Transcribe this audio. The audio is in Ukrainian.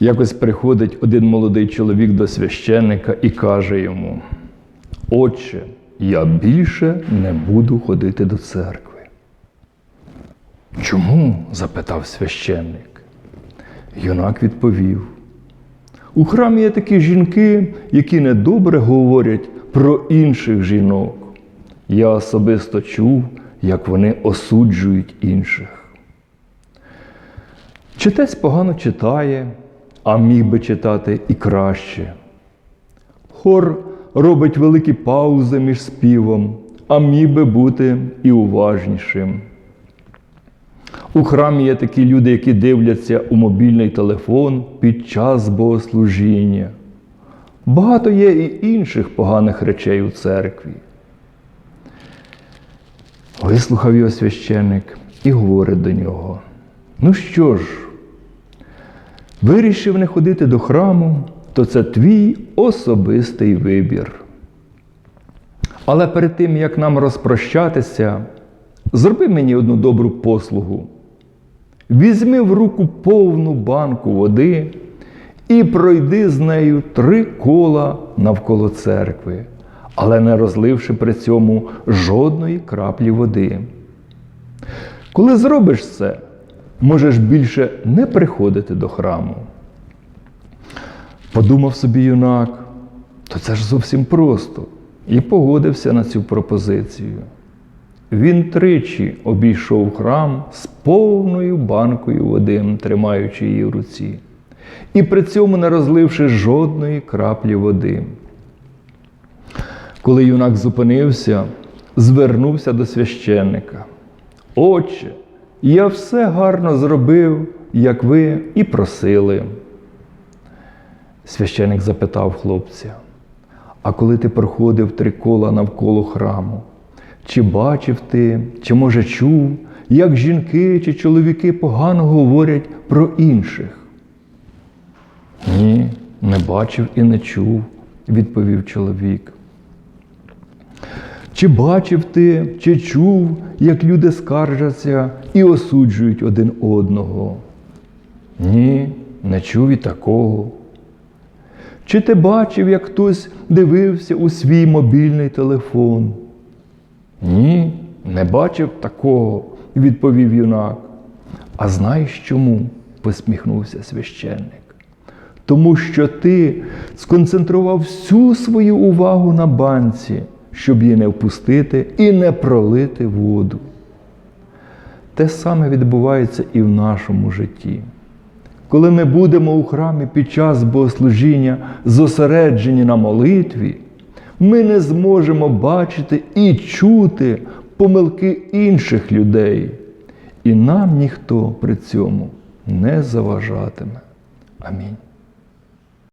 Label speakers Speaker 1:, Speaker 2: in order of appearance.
Speaker 1: Якось приходить один молодий чоловік до священника і каже йому: Отче, я більше не буду ходити до церкви. Чому? запитав священник. Юнак відповів: У храмі є такі жінки, які недобре говорять про інших жінок. Я особисто чув, як вони осуджують інших. Читець погано читає, а міг би читати і краще. Хор робить великі паузи між співом, а міг би бути і уважнішим. У храмі є такі люди, які дивляться у мобільний телефон під час богослужіння. Багато є і інших поганих речей у церкві. Вислухав його священник і говорить до нього: Ну що ж, вирішив не ходити до храму, то це твій особистий вибір. Але перед тим, як нам розпрощатися, зроби мені одну добру послугу. Візьми в руку повну банку води і пройди з нею три кола навколо церкви, але не розливши при цьому жодної краплі води. Коли зробиш це, можеш більше не приходити до храму. Подумав собі юнак, то це ж зовсім просто, і погодився на цю пропозицію. Він тричі обійшов храм з повною банкою води, тримаючи її в руці, і при цьому не розливши жодної краплі води. Коли юнак зупинився, звернувся до священника. Отче, я все гарно зробив, як ви і просили. Священик запитав хлопця, а коли ти проходив три кола навколо храму, чи бачив ти, чи може чув, як жінки чи чоловіки погано говорять про інших? Ні, не бачив і не чув, відповів чоловік. Чи бачив ти, чи чув, як люди скаржаться і осуджують один одного? Ні, не чув і такого. Чи ти бачив, як хтось дивився у свій мобільний телефон? Ні, не бачив такого, відповів юнак. А знаєш чому? посміхнувся священник. Тому що ти сконцентрував всю свою увагу на банці, щоб її не впустити і не пролити воду. Те саме відбувається і в нашому житті. Коли ми будемо у храмі під час богослужіння зосереджені на молитві, ми не зможемо бачити і чути помилки інших людей, і нам ніхто при цьому не заважатиме. Амінь.